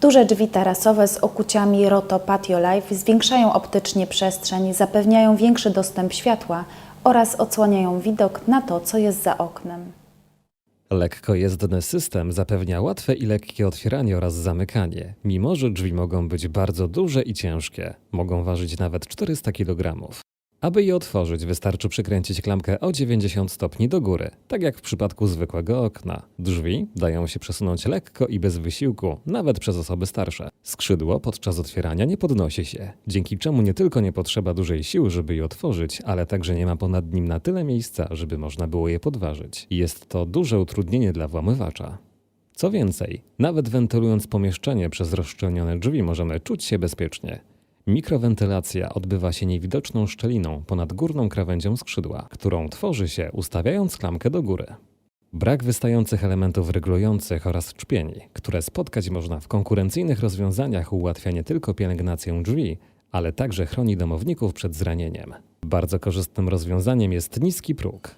Duże drzwi tarasowe z okuciami Roto Patio Life zwiększają optycznie przestrzeń, zapewniają większy dostęp światła oraz odsłaniają widok na to, co jest za oknem. Lekkojezdny system zapewnia łatwe i lekkie otwieranie oraz zamykanie, mimo że drzwi mogą być bardzo duże i ciężkie. Mogą ważyć nawet 400 kg. Aby je otworzyć, wystarczy przykręcić klamkę o 90 stopni do góry, tak jak w przypadku zwykłego okna. Drzwi dają się przesunąć lekko i bez wysiłku, nawet przez osoby starsze. Skrzydło podczas otwierania nie podnosi się, dzięki czemu nie tylko nie potrzeba dużej siły, żeby je otworzyć, ale także nie ma ponad nim na tyle miejsca, żeby można było je podważyć. Jest to duże utrudnienie dla włamywacza. Co więcej, nawet wentylując pomieszczenie przez rozszczelnione drzwi możemy czuć się bezpiecznie. Mikrowentylacja odbywa się niewidoczną szczeliną ponad górną krawędzią skrzydła, którą tworzy się ustawiając klamkę do góry. Brak wystających elementów regulujących oraz czpieni, które spotkać można w konkurencyjnych rozwiązaniach ułatwia nie tylko pielęgnację drzwi, ale także chroni domowników przed zranieniem. Bardzo korzystnym rozwiązaniem jest niski próg,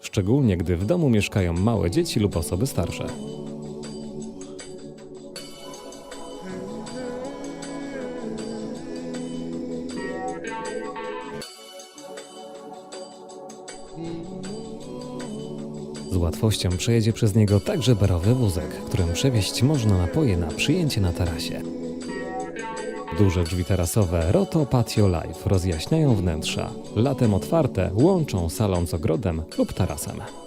szczególnie gdy w domu mieszkają małe dzieci lub osoby starsze. Z łatwością przejedzie przez niego także barowy wózek, którym przewieźć można napoje na przyjęcie na tarasie. Duże drzwi tarasowe Roto Patio Life rozjaśniają wnętrza. Latem otwarte łączą salon z ogrodem lub tarasem.